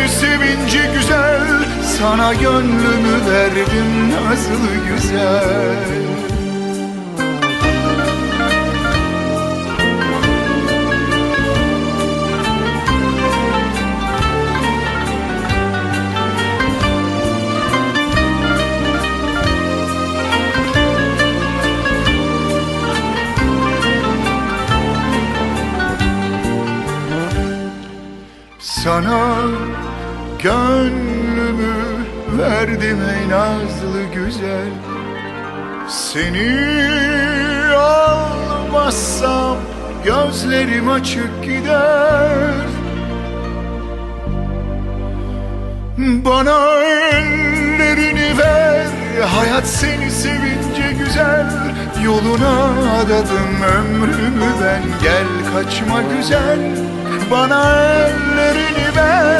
Hayat seni sevince güzel Sana gönlümü verdim nazlı güzel. Sana gönlümü verdim ey nazlı güzel. Seni almazsam gözlerim açık gider. Bana ellerini ver Hayat seni sevince güzel. Yoluna adadım ömrümü ben Gel kaçma güzel. Bana ellerini ver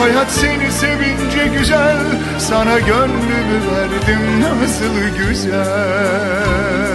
Hayat seni sevince güzel Sana gönlümü verdim nasıl güzel